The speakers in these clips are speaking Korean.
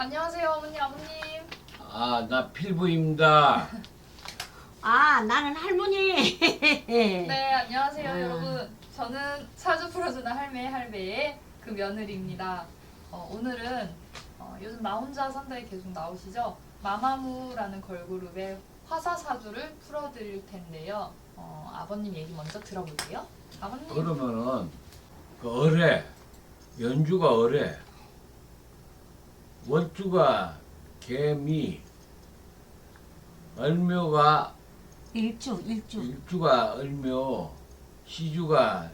안녕하세요, 어머니, 아버님. 아, 나 필부입니다. 아, 나는 할머니. 네, 안녕하세요, 아. 여러분. 저는 사주 풀어주는 할매 할매의 그 며느리입니다. 어, 오늘은 어, 요즘 나 혼자 산다에 계속 나오시죠? 마마무라는 걸그룹의 화사 사주를 풀어드릴 텐데요. 어, 아버님 얘기 먼저 들어볼게요. 아버님. 그러면은 그 어뢰, 연주가 어뢰, 원주가 개미, 얼묘가 일주, 일주. 일주가 얼묘, 시주가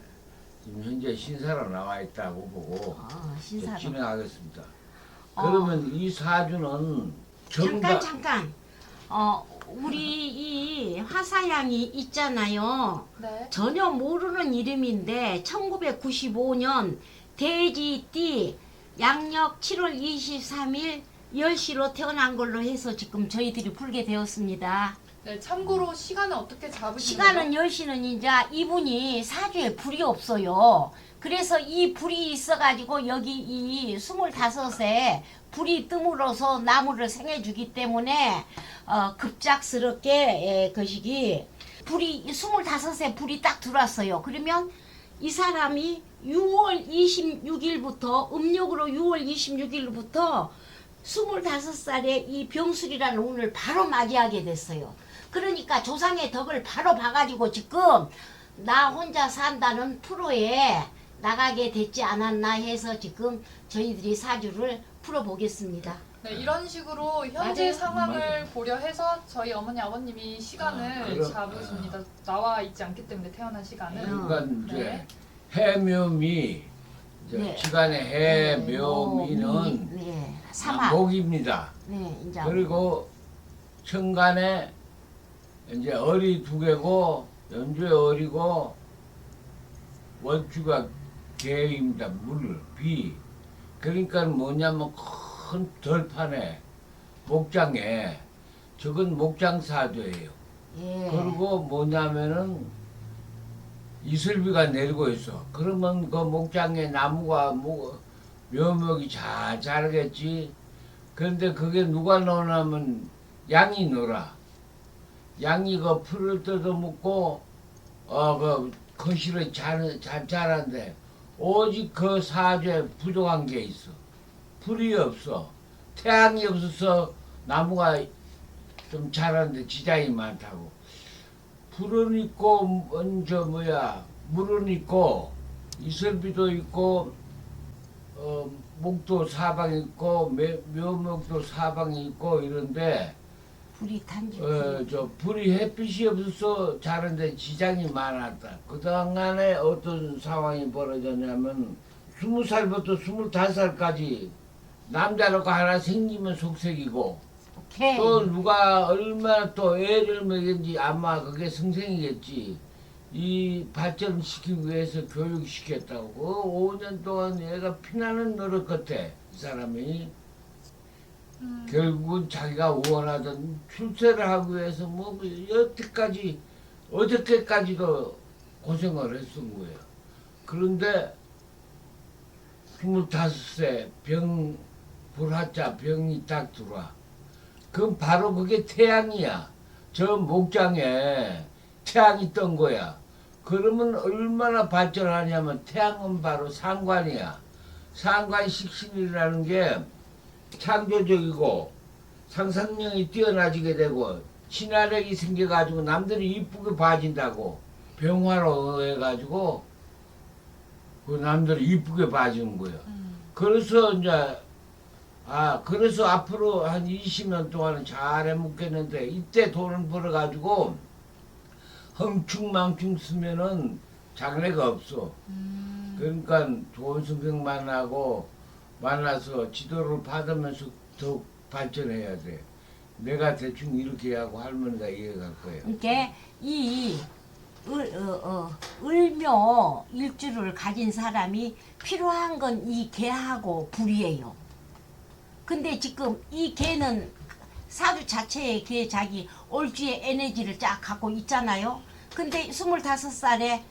지금 현재 신사로 나와 있다고 보고 어, 이제 신사로. 진행하겠습니다. 어. 그러면 이 사주는 정답 잠깐, 잠깐. 어, 우리 이 화사양이 있잖아요. 네. 전혀 모르는 이름인데 1995년 돼지띠 양력 7월 23일 10시로 태어난 걸로 해서 지금 저희들이 풀게 되었습니다. 네, 참고로 시간은 어떻게 잡으시나요? 시간은 10시는 이제 이분이 사주에 불이 없어요. 그래서 이 불이 있어가지고 여기 이 25세 불이 뜸으로서 나무를 생해주기 때문에 어, 급작스럽게 예, 거시기 불이 25세 불이 딱 들어왔어요. 그러면 이 사람이 6월 26일부터 음력으로 6월 26일부터 25살에 이 병술이라는 운을 바로 맞이하게 됐어요. 그러니까 조상의 덕을 바로 봐가지고 지금 나 혼자 산다는 프로에 나가게 됐지 않았나 해서 지금 저희들이 사주를 풀어보겠습니다. 네, 이런 식으로 현재 맞아요. 상황을 맞아요. 고려해서 저희 어머니 아버님이 시간을 아, 그럼- 잡으십니다. 나와 있지 않기 때문에 태어난 시간은. 그러니까 이제 네. 해묘미 이제 네. 시간의 해묘미는 네. 목입니다. 네, 이제 그리고 천간에 이제 어리 두 개고 연주에 어리고 원주가 개입니다. 물, 비. 그러니까 뭐냐면 큰 덜판에 목장에 저건 목장 사도예요. 예. 그리고 뭐냐면은 이슬비가 내리고 있어. 그러면 그 목장에 나무가 뭐 묘목이 잘 자라겠지. 그런데 그게 누가 넣냐면 양이 놀아. 양이 그 풀을 뜯어먹고 어그 거실을 잘, 잘 자란데 오직 그 사주에 부족한 게 있어. 풀이 없어. 태양이 없어서 나무가 좀 자라는데 지장이 많다고. 불은 있고 먼저 뭐야 물은 있고 이슬비도 있고 어 목도 사방 있고 묘- 묘목도 사방이 있고 이런데 불이 탄지. 어 저 불이 햇빛이 없어서 자는데 지장이 많았다. 그동안에 어떤 상황이 벌어졌냐면 스무 살부터 스물다섯 살까지 남자라고 하나 생기면 속색이고 오케이. 또 누가 얼마나 또 애를 먹였는지 아마 그게 성생이겠지. 이 발전시키기 위해서 교육시켰다고. 그 5년 동안 얘가 피나는 노력 끝에 이 사람이 음, 결국은 자기가 원하던 출세를 하기 위해서 뭐 여태까지 어저께까지도 고생을 했던 거예요. 그런데 25세 병 불화자 병이 딱 들어와. 그럼 바로 그게 태양이야. 저 목장에 태양이 뜬 거야. 그러면 얼마나 발전하냐면 태양은 바로 상관이야. 상관 식신이라는 게 창조적이고 상상력이 뛰어나지게 되고 친화력이 생겨가지고 남들이 이쁘게 봐진다고 병화로 해가지고 그 남들이 이쁘게 봐주는 거예요. 음. 그래서 이제 아 그래서 앞으로 한 20년 동안은 잘 해먹겠는데 이때 돈을 벌어가지고 흥충망충 쓰면은 장래가 없어. 음. 그러니까 좋은 선생 만나고 만나서 지도를 받으면서 더 발전해야 돼. 내가 대충 이렇게 하고 할머니가 이해갈 거예요. 이게 이 을, 어, 어, 을묘 일주를 가진 사람이 필요한 건 이 개하고 불이에요. 근데 지금 이 개는 사주 자체의 개 자기 올주의 에너지를 쫙 갖고 있잖아요. 근데 25살에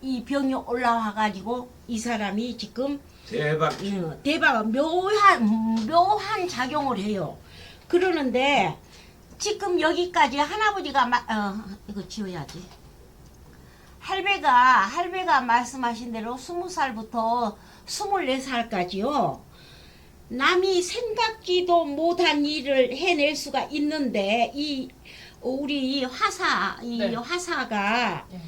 이 병이 올라와가지고 이 사람이 지금 대박. 어, 대박 묘한 묘한 작용을 해요. 그러는데 지금 여기까지 할아버지가 마, 어, 이거 지워야지. 할배가 할배가 말씀하신 대로 스무 살부터 스물네 살까지요. 남이 생각지도 못한 일을 해낼 수가 있는데 이 우리 이 화사 이 네. 화사가 예.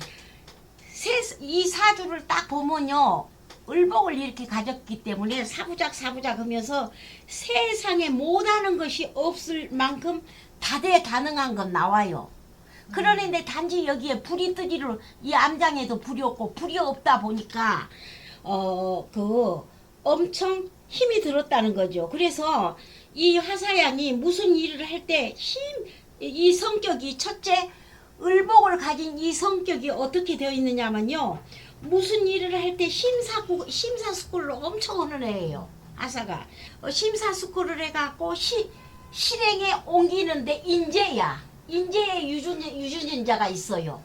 세, 이 사주를 딱 보면요. 을복을 이렇게 가졌기 때문에 사부작 사부작 하면서 세상에 못하는 것이 없을 만큼 다대다능한 건 나와요. 그러는데 단지 여기에 불이 뜨기를 이 암장에도 불이 없고 불이 없다 보니까 어 그 엄청 힘이 들었다는 거죠. 그래서 이 화사양이 무슨 일을 할 때 힘 이 성격이 첫째 을복을 가진 이 성격이 어떻게 되어 있느냐면요. 무슨 일을 할 때 심사구, 심사숙고를 엄청 하는 애예요. 아사가. 어, 심사숙고를 해갖고 시, 실행에 옮기는데 인재야. 인재의 유준, 유준인자가 있어요.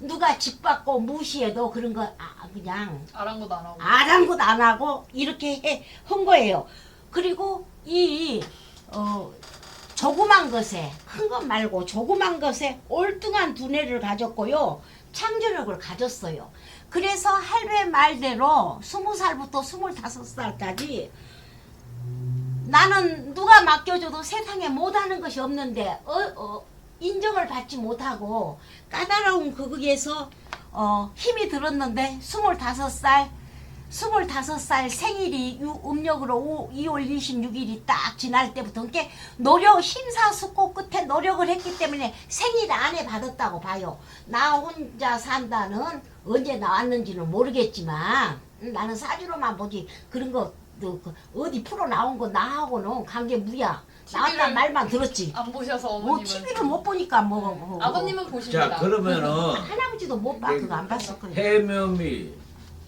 누가 짓받고 무시해도 그런 거 아, 그냥 아랑곳 안 하고. 아랑곳 안 하고 이렇게 해, 한 거예요. 그리고 이 어, 조그만 것에 큰 것 말고 조그만 것에 올등한 두뇌를 가졌고요. 창조력을 가졌어요. 그래서 할배 말대로 스무 살부터 스물다섯 살까지 나는 누가 맡겨줘도 세상에 못하는 것이 없는데 어, 어, 인정을 받지 못하고 까다로운 거기에서 어, 힘이 들었는데 스물다섯 살 스물다섯 살 생일이 유- 음력으로 오- 2월 26일이 딱 지날 때부터 이렇게 노력 심사숙고 끝에 노력을 했기 때문에 생일 안에 받았다고 봐요. 나 혼자 산다는 언제 나왔는지는 모르겠지만 음, 나는 사주로만 보지 그런 거 그, 그, 어디 프로 나온 거 나하고는 관계 무야. TV를 말만 들었지. 안 보셔서 뭐 어머님은. TV를 못 보니까 뭐, 뭐 아버님은 보십니다. 자 그러면은 할아버지도 못 봐. 그거 안 봤을 거예요. 해묘미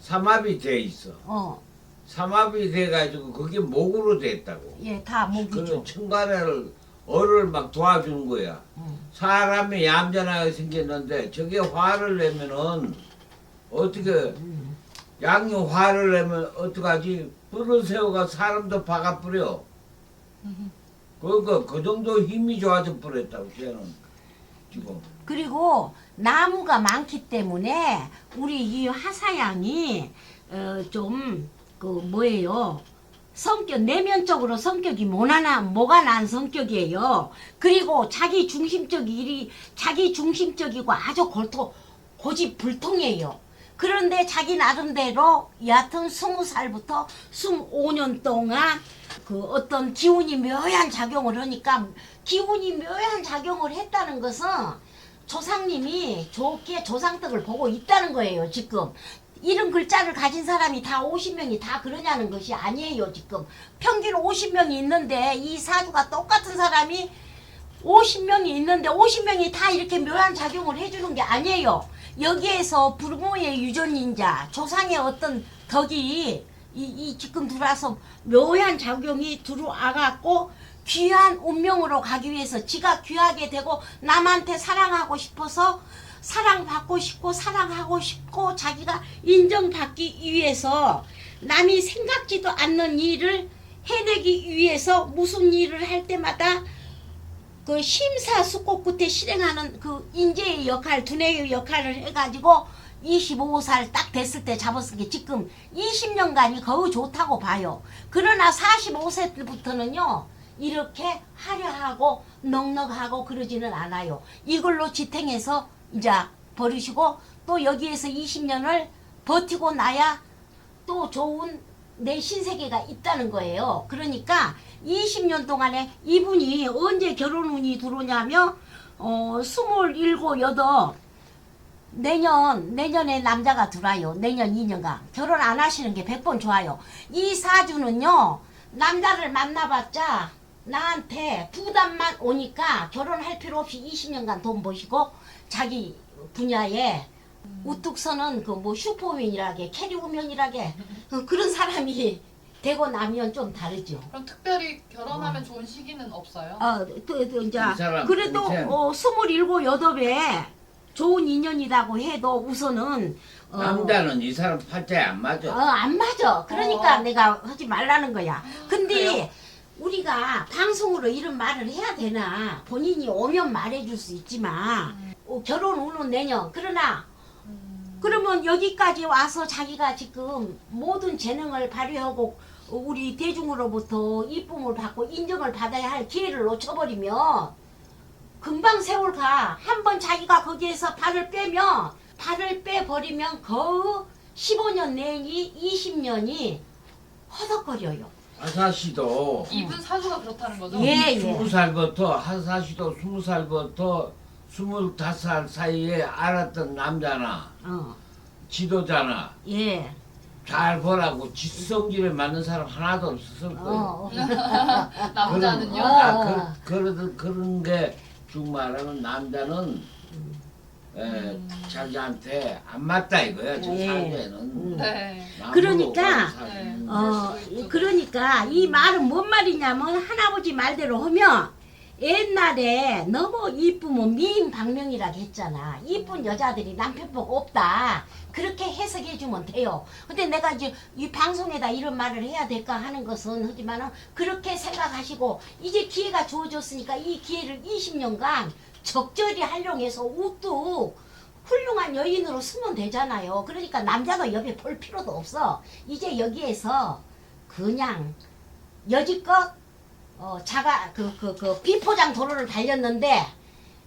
삼합이 돼 있어. 어, 삼합이 돼가지고 그게 목으로 됐다고. 예, 다 목이죠. 그런 청가래를 어를 막 도와주는 거야. 음. 사람이 얌전하게 생겼는데 저게 화를 내면은 어떻게 음. 양이 화를 내면 어떡하지? 뿔을 세워가 사람도 박아뿌려. 그그 그 정도 힘이 좋아져 버렸다고 쟤는 지금. 그리고 나무가 많기 때문에 우리 이 화사양이 어, 좀 그 뭐예요? 성격 내면적으로 성격이 모나나 뭐가 난 성격이에요. 그리고 자기 중심적 일이 자기 중심적이고 아주 골토 고집 불통이에요. 그런데 자기 나름대로 여하튼 스무 살부터 스무 년 동안 그 어떤 기운이 묘한 작용을 하니까 기운이 묘한 작용을 했다는 것은 조상님이 좋게 조상덕을 보고 있다는 거예요, 지금. 이런 글자를 가진 사람이 다 50명이 다 그러냐는 것이 아니에요, 지금. 평균 50명이 있는데 이 사주가 똑같은 사람이 50명이 있는데 50명이 다 이렇게 묘한 작용을 해주는 게 아니에요. 여기에서 부모의 유전인자, 조상의 어떤 덕이 이, 이 지금 들어와서 묘한 작용이 들어와갖고 귀한 운명으로 가기 위해서 지가 귀하게 되고 남한테 사랑하고 싶어서 사랑받고 싶고 사랑하고 싶고 자기가 인정받기 위해서 남이 생각지도 않는 일을 해내기 위해서 무슨 일을 할 때마다 그 심사숙고 끝에 실행하는 그 인재의 역할, 두뇌의 역할을 해가지고 25살 딱 됐을 때 잡았은 게 지금 20년간이 거의 좋다고 봐요. 그러나 45세 때부터는요, 이렇게 화려하고 넉넉하고 그러지는 않아요. 이걸로 지탱해서 이제 버리시고 또 여기에서 20년을 버티고 나야 또 좋은 내 신세계가 있다는 거예요. 그러니까 20년 동안에 이분이 언제 결혼운이 들어오냐면 어 스물일곱 여덟 내년 내년에 남자가 들어와요. 내년 2년간 결혼 안 하시는 게 100번 좋아요. 이 사주는요 남자를 만나봤자 나한테 부담만 오니까 결혼할 필요 없이 20년간 돈 버시고 자기 분야에 우뚝 서는 그 뭐 슈퍼맨이라게 캐리우먼이라게 그 그런 사람이 되고 나면 좀 다르죠. 그럼 특별히 결혼하면 좋은 시기는 없어요? 어, 또, 또 이제 이 사람 그래도 인생. 어, 스물일곱 여덟에 좋은 인연이라고 해도 우선은 어, 남자는 이 사람 팔자에 안 어, 맞아. 안 맞아. 그러니까 어. 내가 하지 말라는 거야. 근데 그래요? 우리가 방송으로 이런 말을 해야 되나? 본인이 오면 말해줄 수 있지만 어, 결혼 후는 내년. 그러나 음, 그러면 여기까지 와서 자기가 지금 모든 재능을 발휘하고 우리 대중으로부터 이쁨을 받고 인정을 받아야 할 기회를 놓쳐버리면 금방 세월 가. 한 번 자기가 거기에서 발을 빼면 발을 빼버리면 거의 15년 내니 20년이 허덕거려요. 하사씨도 이분 사주가 그렇다는 거죠? 예, 예. 스무 살부터 하사씨도 스무 살부터 스물다섯 살 사이에 알았던 남자나 어, 지도자나 예. 잘 보라고 지성질에 맞는 사람 하나도 없었을 거예요. 어. 남자는요? 어. 아, 그, 그런 그런 게쭉 말하면 남자는 에, 음. 자기한테 안 맞다 이거야. 저 예. 사회에는. 음. 네. 남으로 그러니까, 사람. 네. 어. 그러니까 이 말은 뭔 말이냐면 할아버지 말대로 하면 옛날에 너무 이쁘면 미인 방명이라고 했잖아. 이쁜 여자들이 남편 보고 없다. 그렇게 해석해 주면 돼요. 근데 내가 이제 이 방송에다 이런 말을 해야 될까 하는 것은 하지만은 그렇게 생각하시고 이제 기회가 주어졌으니까 이 기회를 20년간 적절히 활용해서 우뚝 훌륭한 여인으로 쓰면 되잖아요. 그러니까 남자가 옆에 볼 필요도 없어. 이제 여기에서 그냥 여지껏 어, 자가 그 그 그 비포장 도로를 달렸는데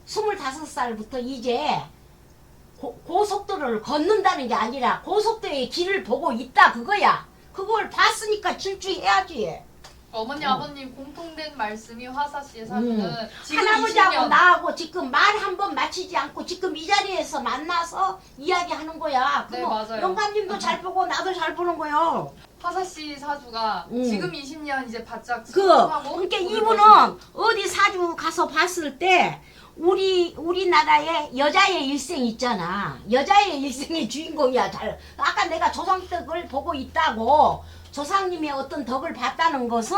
25살부터 이제 고, 고속도로를 걷는다는 게 아니라 고속도로의 길을 보고 있다 그거야. 그걸 봤으니까 질주해야지. 어머니 어. 아버님 공통된 말씀이 화사 씨의 사주는 음. 지금 할아버지하고 20년 나하고 지금 말 한 번 마치지 않고 지금 이 자리에서 만나서 이야기하는 거야. 네, 그럼 맞아요. 영감님도 잘 보고 나도 잘 보는 거요. 화사 씨 사주가 음. 지금 20년 이제 바짝 그 성공하고 그러니까 이분은. 어디 사주 가서 봤을 때 우리 우리나라에 여자의 일생 있잖아. 여자의 일생의 주인공이야. 잘 아까 내가 조상덕을 보고 있다고 조상님의 어떤 덕을 봤다는 것은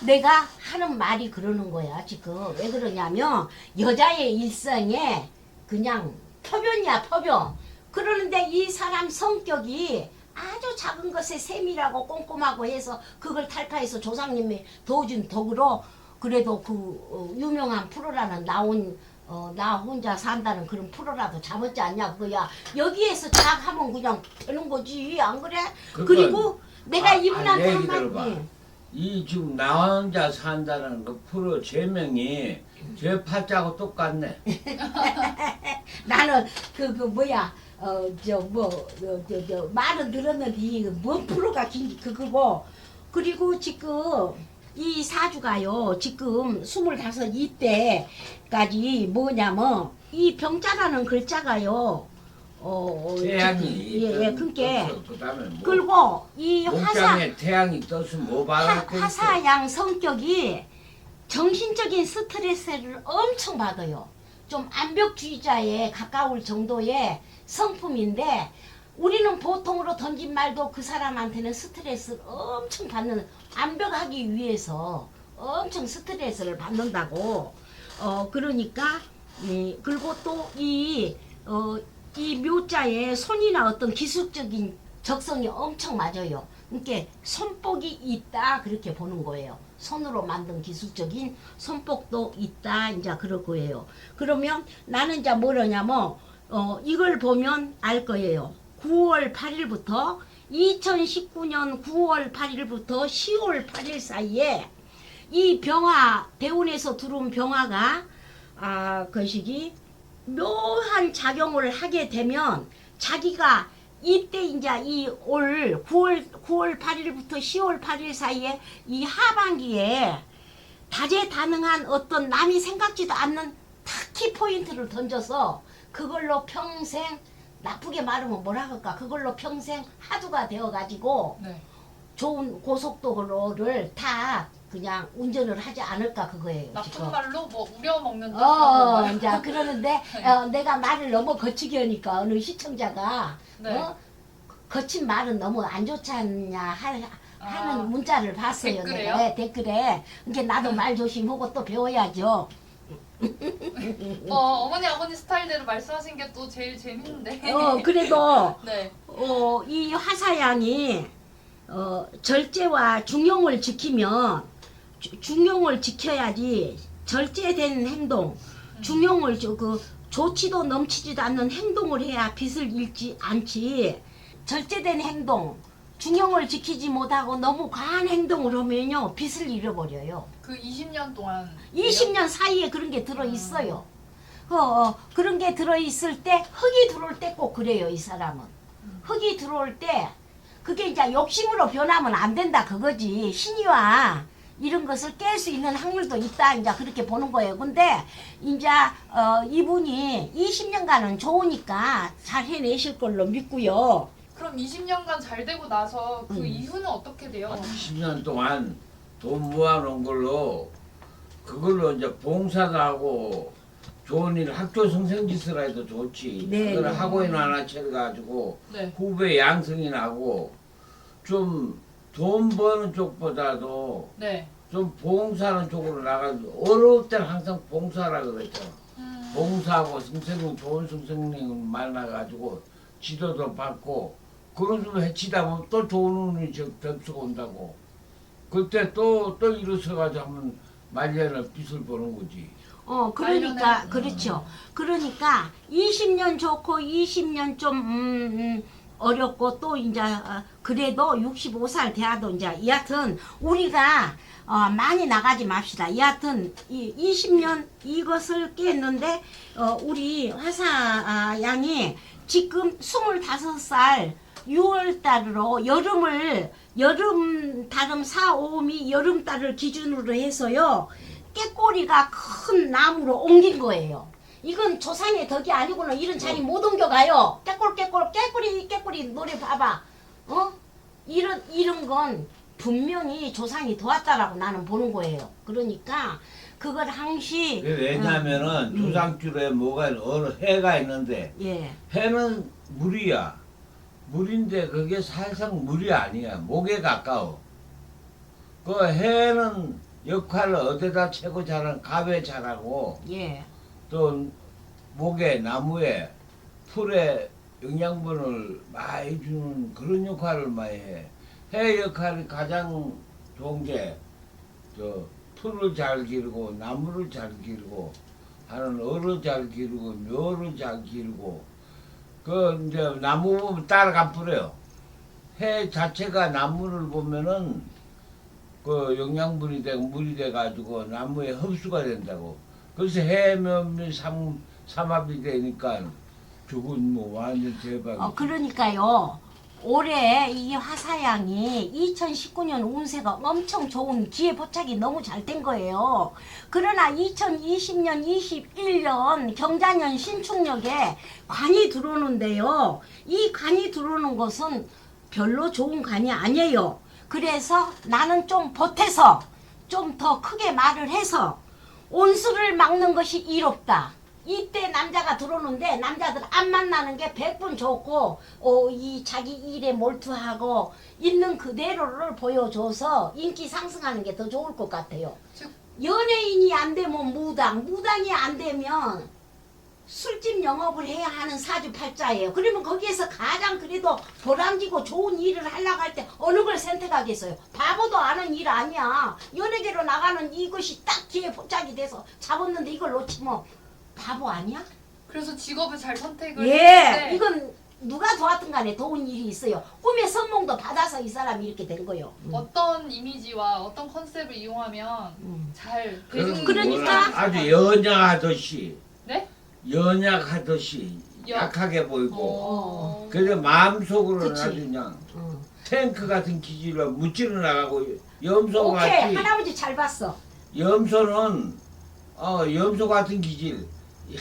내가 하는 말이 그러는 거야 지금 왜 그러냐면 여자의 일생에 그냥 표변이야 표변. 그러는데 이 사람 성격이 아주 작은 것에 세밀하고 꼼꼼하고 해서 그걸 탈파해서 조상님이 도와준 덕으로 그래도 그 어, 유명한 프로라는 나온 어, 나 혼자 산다는 그런 프로라도 잡았지 않냐 그거야 여기에서 착하면 그냥 되는 거지 안 그래? 그건- 그리고 이분한테 아, 얘기 들어봐. 한마디 이 지금 나 혼자 산다는 그 프로 제 명이 제 팔자하고 똑같네. 나는 그 그 뭐야 어 저 뭐 저 저 말은 들었는데 뭔 프로가 긴 그거고 그리고 지금 이 사주가요 지금 스물다섯 이때까지 뭐냐면 이 병자라는 글자가요 어 태양이 예 예 그니까 그다음에 뭐 그리고 이 화사 목장에 태양이 떴으면 뭐 하, 바랄 거. 하사양 성격이 정신적인 스트레스를 엄청 받아요. 좀 암벽주의자에 가까울 정도의 성품인데 우리는 보통으로 던진 말도 그 사람한테는 스트레스를 엄청 받는 암벽하기 위해서 엄청 스트레스를 받는다고 어 그러니까 예, 그리고 또이 어, 이 묘자에 손이나 어떤 기술적인 적성이 엄청 맞아요. 그러니까 손복이 있다 그렇게 보는 거예요. 손으로 만든 기술적인 손복도 있다 이제 그럴 거예요. 그러면 나는 이제 뭐냐면 어 이걸 보면 알 거예요. 9월 8일부터 2019년 9월 8일부터 10월 8일 사이에 이 병화 대운에서 들어온 병화가 아 거시기 묘한 작용을 하게 되면 자기가 이때 이제 이 올 9월 9월 8일부터 10월 8일 사이에 이 하반기에 다재다능한 어떤 남이 생각지도 않는 타키 포인트를 던져서 그걸로 평생 나쁘게 말하면 뭐라 할까 그걸로 평생 하두가 되어 가지고 네. 좋은 고속도로를 다 그냥 운전을 하지 않을까 그거예요. 나쁜 지금. 말로 뭐 우려 먹는 듯 어, 그런 이제 그러는데 어, 내가 말을 너무 거치게 하니까 어느 시청자가 네. 어? 거친 말은 너무 안 좋지 않냐 하, 하는 아, 문자를 봤어요. 댓글에요? 내가 네, 댓글에. 이제 나도 말 조심하고 또 배워야죠. 어, 어머니 아버님 스타일대로 말씀하신 게 또 제일 재밌는데. 어 그래도 네. 어, 이 화사양이 어, 절제와 중용을 지키면 주- 중용을 지켜야지 절제된 행동, 중용을 저- 그 좋지도 넘치지도 않는 행동을 해야 빚을 잃지 않지. 절제된 행동, 중용을 지키지 못하고 너무 과한 행동을 하면요 빚을 잃어버려요. 그 20년 동안 20년 사이에 그런 게 들어 있어요. 어, 어, 그런 게 들어 있을 때 흙이 들어올 때 꼭 그래요 이 사람은. 흙이 들어올 때 그게 이제 욕심으로 변하면 안 된다 그거지 신이와 이런 것을 깰 수 있는 확률도 있다 이제 그렇게 보는 거예요. 근데 이제 어, 이분이 20년간은 좋으니까 잘 해내실 걸로 믿고요. 그럼 20년간 잘 되고 나서 그 음. 이후는 어떻게 돼요? 10년 동안 돈 모아놓은 걸로 그걸로 이제 봉사도 하고 좋은 일 학교 성생짓을 해도 좋지. 네, 그걸 네. 학원 하나 차려가지고 네. 후배 양성이 나고 좀 돈 버는 쪽보다도 네. 좀 봉사하는 쪽으로 나가고 어려울 때는 항상 봉사라 그랬잖아. 음. 봉사하고 선생님 좋은 선생님 만나가지고 지도도 받고 그런 좀 해치다 보면 또 좋은 운이 저- 접수가 온다고 그때 또 또 일어서가지고 하면 말년을 빚을 보는 거지 어, 그러니까, 말년에- 그렇죠. 그러니까 20년 좋고 20년 좀, 음, 음, 어렵고 또 이제, 어, 그래도 65살 돼야도 이제, 여하튼, 우리가, 어, 많이 나가지 맙시다. 여하튼, 이 20년 이것을 깼는데, 어, 우리 화사 아, 양이 지금 25살 6월 달으로 여름을, 여름, 다름 4, 5미 여름 달을 기준으로 해서요, 깨꼬리가 큰 나무로 옮긴 거예요. 이건 조상의 덕이 아니고는 이런 자리 못 옮겨가요. 깨꼴 깨꼴 깨꼬리 깨꼬리 노래 봐봐. 어? 이런 이런 건 분명히 조상이 도왔다라고 나는 보는 거예요. 그러니까 그걸 항시 왜냐하면은 음. 조상줄에 뭐가 어느 해가 있는데 예 해는 물이야 물인데 그게 살상 물이 아니야 목에 가까워 그 해는 역할을 어디다 채고 자라는 갑에 자라고 예. 또 목에 나무에 풀에 영양분을 많이 주는 그런 역할을 많이 해. 해 역할이 가장 좋은 게 저 풀을 잘 기르고 나무를 잘 기르고 하는 얼을 잘 기르고 묘를 잘 기르고 그 이제 나무 보면 따라가 뿌려요. 해 자체가 나무를 보면은 그 영양분이 되고 물이 돼 가지고 나무에 흡수가 된다고. 그래서 해면이 삼 삼합이 되니까 죽은 뭐 완전 대박이지. 어 그러니까요. 올해 이 화사양이 2019년 운세가 엄청 좋은 기회 포착이 너무 잘 된 거예요. 그러나 2020년, 21년 경자년 신축력에 관이 들어오는데요. 이 관이 들어오는 것은 별로 좋은 관이 아니에요. 그래서 나는 좀 보태서 좀 더 크게 말을 해서 온수를 막는 것이 이롭다. 이때 남자가 들어오는데 남자들 안 만나는 게 백분 좋고 어, 이 자기 일에 몰두하고 있는 그대로를 보여줘서 인기 상승하는 게 더 좋을 것 같아요. 즉 연예인이 안 되면 무당, 무당이 안 되면 술집 영업을 해야 하는 사주팔자예요. 그러면 거기에서 가장 그래도 보람지고 좋은 일을 하려고 하겠어요? 바보도 아는 일 아니야. 연예계로 나가는 이것이 딱 기회 포착이 돼서 잡았는데 이걸 놓치면 바보 아니야? 그래서 직업을 잘 선택을 예, 했는데 이건 누가 도왔든 간에 도운 일이 있어요. 꿈의 선몽도 받아서 이 사람이 이렇게 된 거예요. 어떤 이미지와 어떤 컨셉을 이용하면 음. 잘 대중 그러니까 거는 아주 연약하듯이 네? 연약하듯이 여- 약하게 보이고 어. 그래서 마음속으로는 그치. 아주 그냥 어. 탱크 같은 기질로 무찌르 나가고 염소 오케이, 같이 할아버지 잘 봤어. 염소는 어 염소 같은 기질. 이야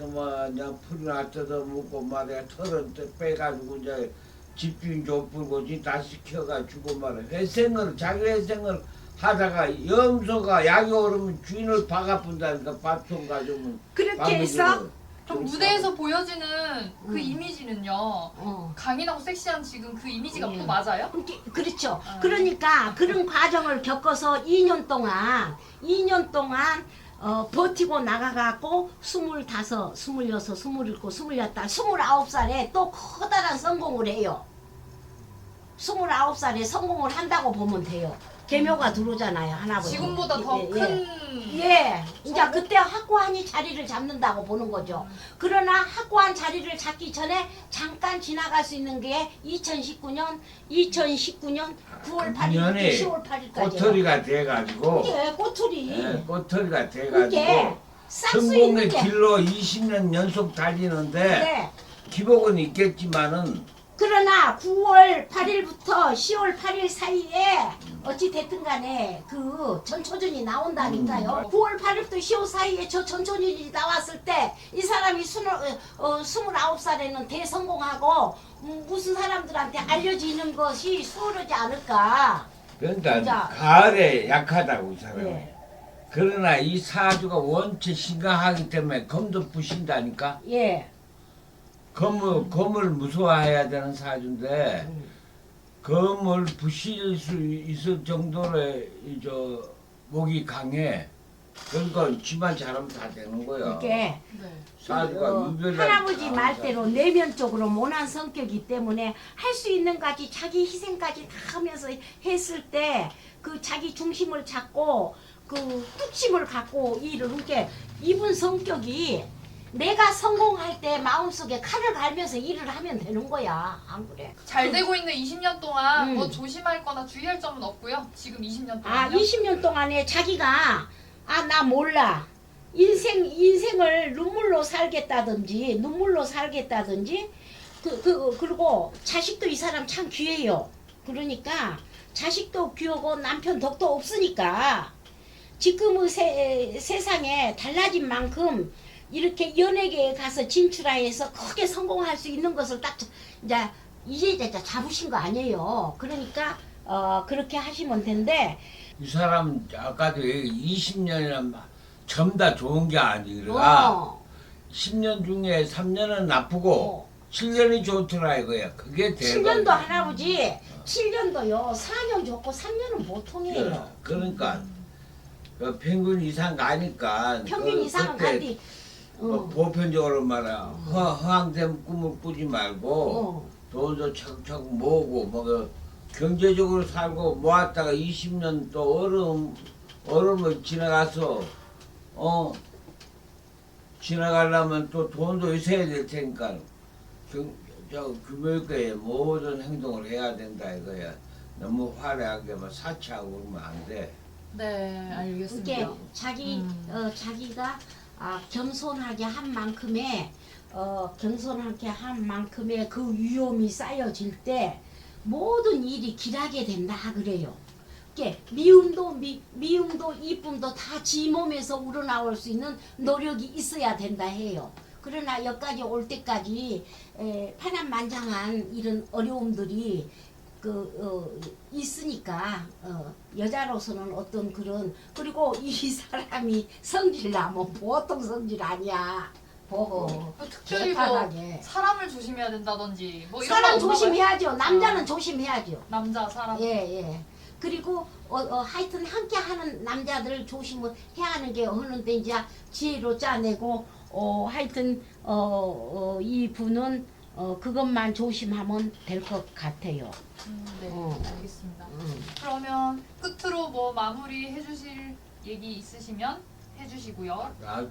뭐 그냥 풀이나 뜯어 먹고 말이야 털은 또 빼가지고 이제 집주인 좁불고 다시 키워가지고 말이야. 회생을 자기 회생을 하다가 염소가 약이 오르면 주인을 박아푼다니까 밥통 가져오면 그렇게 해서 그럼 무대에서 보여지는 그 음. 이미지는요 어. 강인하고 섹시한 지금 그 이미지가 예. 또 맞아요? 그렇게- 그렇죠. 아. 그러니까 그런 과정을 겪어서 2년 동안 2년 동안 어, 버티고 나가갖고 스물다섯, 스물여섯, 스물일곱, 스물여덟, 스물아홉 살에 또 커다란 성공을 해요. 스물아홉 살에 성공을 한다고 보면 돼요. 개묘가 들어오잖아요, 하나부터. 지금보다 예, 더 예. 큰 예, 이제 그때 확고하니 자리를 잡는다고 보는 거죠. 그러나 확고한 자리를 잡기 전에 잠깐 지나갈 수 있는 게 2019년, 2019년 9월 8일부터 년에 10월 8일까지. 꼬투리가 돼가지고 이게 꼬투리. 예, 꼬투리가 이게 돼가지고 쌀수 있는 성공의 게. 길로 20년 연속 달리는데 네. 기복은 있겠지만은 그러나 9월 8일부터 10월 8일 사이에 어찌 됐든 간에 그 전초전이 나온다니까요. 음. 9월 8일부터 10월 사이에 저 전초전이 나왔을 때 이 사람이 스물, 어, 29살에는 대성공하고 음, 무슨 사람들한테 알려지는 것이 수월하지 않을까. 그러니까 진짜. 가을에 약하다고 이 사람이. 예. 그러나 이 사주가 원체 심각하기 때문에 검도 부신다니까. 예. 검을 검을 무서워해야 되는 사주인데 음. 검을 부실 수 있을 정도로 이저 목이 강해. 그러니까 집안 잘하면 다 되는 거야. 이게 네. 사주가 어, 유별나게 할아버지 말대로 내면적으로 모난 성격이기 때문에 할 수 있는 까지 자기 희생까지 다 하면서 했을 때 그 자기 중심을 잡고 그 뚝심을 갖고 일을 그렇게 이분 성격이 내가 성공할 때 마음속에 칼을 갈면서 일을 하면 되는 거야 안 그래? 잘 되고 있는 20년 동안 음. 뭐 조심할 거나 주의할 점은 없고요. 지금 20년 동안. 아 20년 동안에 자기가 아 나 몰라 인생 인생을 눈물로 살겠다든지 눈물로 살겠다든지 그, 그 그리고 자식도 이 사람 참 귀해요. 그러니까 자식도 귀하고 남편 덕도 없으니까 지금의 세, 세상에 달라진 만큼 이렇게 연예계에 가서 진출하여서 크게 성공할 수 있는 것을 딱 이제 이제 이제 잡으신 거 아니에요. 그러니까 어 그렇게 하시면 된대. 이 사람 아까도 20년이나 전부 다 좋은 게 아니라 어. 10년 중에 3년은 나쁘고 어. 7년이 좋더라 이거야. 그게 대박. 7년도 할아버지 7년도요 4년 좋고 3년은 보통이에요 그러니까 그 평균 이상 가니까 평균 그 이상은 그때 간디 뭐 어. 보편적으로 말아 허, 허황된 꿈을 꾸지 말고 어. 돈도 차곡차곡 모으고 뭐그 경제적으로 살고 모았다가 20년 또 얼음 얼음을 지나가서 어 지나가려면 또 돈도 있어야 될 테니까 경, 저 규모있게 모든 행동을 해야 된다 이거야 너무 화려하게 막 사치하고 그러면 안 돼. 네, 알겠습니다. 이게 자기 음. 어, 자기가 아, 겸손하게 한 만큼의 어, 겸손하게 한 만큼의 그 위험이 쌓여질 때 모든 일이 길하게 된다 그래요. 이게 미움도 미, 미움도 이쁨도 다 지 몸에서 우러나올 수 있는 노력이 있어야 된다 해요. 그러나 여기까지 올 때까지 에, 파란만장한 이런 어려움들이 그 어, 있으니까 어, 여자로서는 어떤 그런 그리고 이 사람이 성질나면 보통 성질 아니야 보고 뭐 특별히 뭐 개판하게 사람을 조심해야 된다든지 뭐 이런 사람 거? 조심해야죠 남자는 어. 조심해야죠 남자 사람. 예 예 그리고 어, 어, 하여튼 함께 하는 남자들 조심을 해야 하는 게 하는데 이제 지혜로 짜내고 어 하여튼 어, 어, 이 분은 어, 그것만 조심하면 될 것 같아요. 음, 네, 어. 알겠습니다. 음. 그러면 끝으로 뭐 마무리 해주실 얘기 있으시면 해주시고요. 나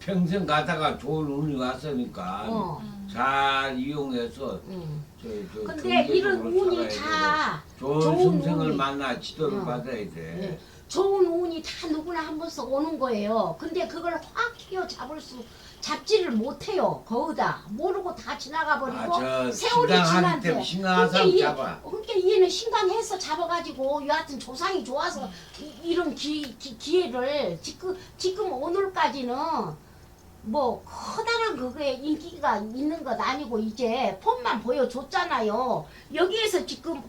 평생 가다가 좋은 운이 왔으니까 어. 음. 잘 이용해서 음. 저, 저 근데 이런 경제적으로 운이 살아야 다 되고 좋은 운이- 만나 지도를 어. 받아야 예, 돼. 좋은 운이 다 누구나 한 번씩 오는 거예요. 근데 그걸 확 휘어 잡을 수 잡지를 못해요. 거기다 모르고 다 지나가 버리고 아, 저 세월이 지난 신강한 사람 그러니까 잡아. 그러니까 얘는 신강해서 잡아가지고 여하튼 조상이 좋아서 이, 런 기, 기, 기회를 지금 지금 오늘까지는 뭐 커다란 그거에 인기가 있는 것 아니고 이제 폰만 보여줬잖아요. 여기에서 지금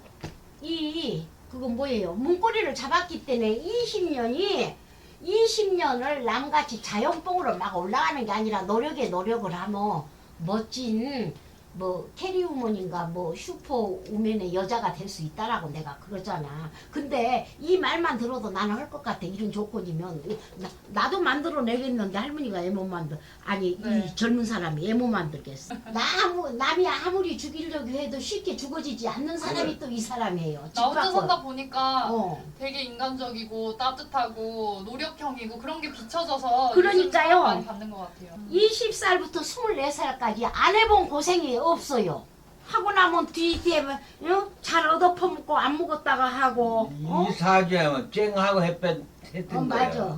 이 그건 뭐예요? 문고리를 잡았기 때문에 20년이 20년을 남같이 자연봉으로 막 올라가는 게 아니라 노력에 노력을 하면 멋진 뭐 캐리우먼인가 뭐 슈퍼우먼의 여자가 될 수 있다라고 내가 그러잖아. 근데 이 말만 들어도 나는 할 것 같아. 이런 조건이면 나, 나도 만들어 내겠는데 할머니가 애 못 만들 아니 네. 이 젊은 사람이 애 못 만들겠어. 나 아무 남이 아무리 죽이려고 해도 쉽게 죽어지지 않는 사람이 또 이 사람이에요. 집나 혼자. 산다 보니까 어. 되게 인간적이고 따뜻하고 노력형이고 그런 게 비춰져서 그러니까요. 많이 받는 것 같아요. 20살부터 24살까지 안 해본 고생이 없어요. 하고 나면 뒤에 어? 잘 얻어퍼먹고 안 먹었다가 하고 어? 이 사주하면 쨍하고 햇볕 했던 어 거야. 맞아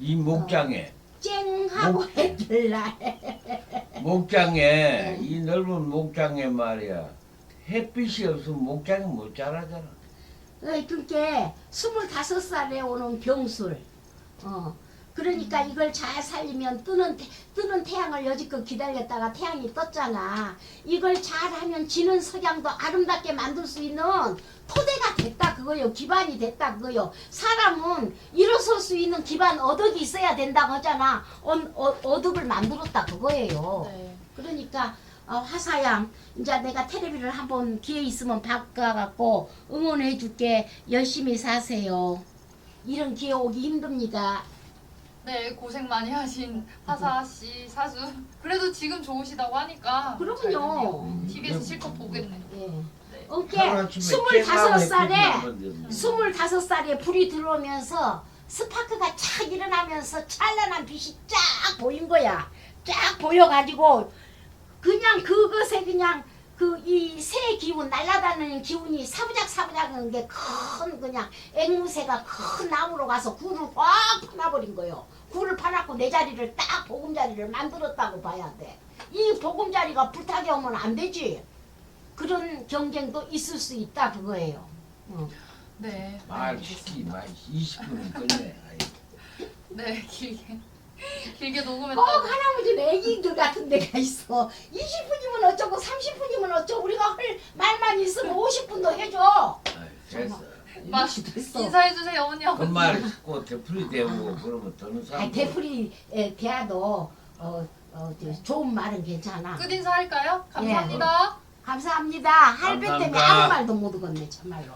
이 목장에 쨍하고 목- 해줄라 목장에 네. 이 넓은 목장에 말이야 햇빛이 없으면 목장이 못 자라잖아. 그러니까 25살에 오는 병술 어 그러니까 이걸 잘 살리면 뜨는 태, 뜨는 태양을 여지껏 기다렸다가 태양이 떴잖아. 이걸 잘하면 지는 석양도 아름답게 만들 수 있는 토대가 됐다 그거요. 기반이 됐다 그거요. 사람은 일어설 수 있는 기반 어덕이 있어야 된다고 하잖아. 어, 어, 어덕을 만들었다 그거예요. 네. 그러니까 어, 화사양 이제 내가 텔레비를 한번 기회 있으면 바꿔갖고 응원해 줄게. 열심히 사세요. 이런 기회 오기 힘듭니다 네, 고생 많이 하신 화사 씨, 사수. 그래도 지금 좋으시다고 하니까. 그렇군요. TV에서 실컷 보겠네. 예. 네. 어깨 하루아침에 스물다섯 쨍하고 살에 햇빛이 나거든. 스물다섯 살에 불이 들어오면서 스파크가 착 일어나면서 찬란한 빛이 쫙 보인 거야. 쫙 보여가지고 그냥 그것에 그냥 그 이 새 기운 날아다니는 기운이 사부작 사부작한 게큰 그냥 앵무새가 큰 나무로 가서 굴을 확 파놔버린 거요. 굴을 파놨고 내 자리를 딱 보금자리를 만들었다고 봐야 돼. 이 보금자리가 불타게 오면 안 되지. 그런 경쟁도 있을 수 있다 그거예요. 어. 네. 말 네, 시키 말 20분은 끝내. 아이. 네, 길게. 길게 꼭 녹음했다고. 할아버지는 애기들 같은 데가 있어. 20분이면 어쩌고 30분이면 어쩌고 우리가 할 말만 있으면 50분도 해줘. 됐어. 마- 이렇게 됐어. 인사해 주세요, 어머니 아버지. 그말 듣고 대풀이 되고 그러면 더는 사람. 아니, 대풀이 에, 대화도 어, 어, 저, 좋은 말은 괜찮아. 끝 인사 할까요? 감사합니다. 감사합니다. 할배 때문에 감사합니다. 아무 말도 못 얻었네 참말로.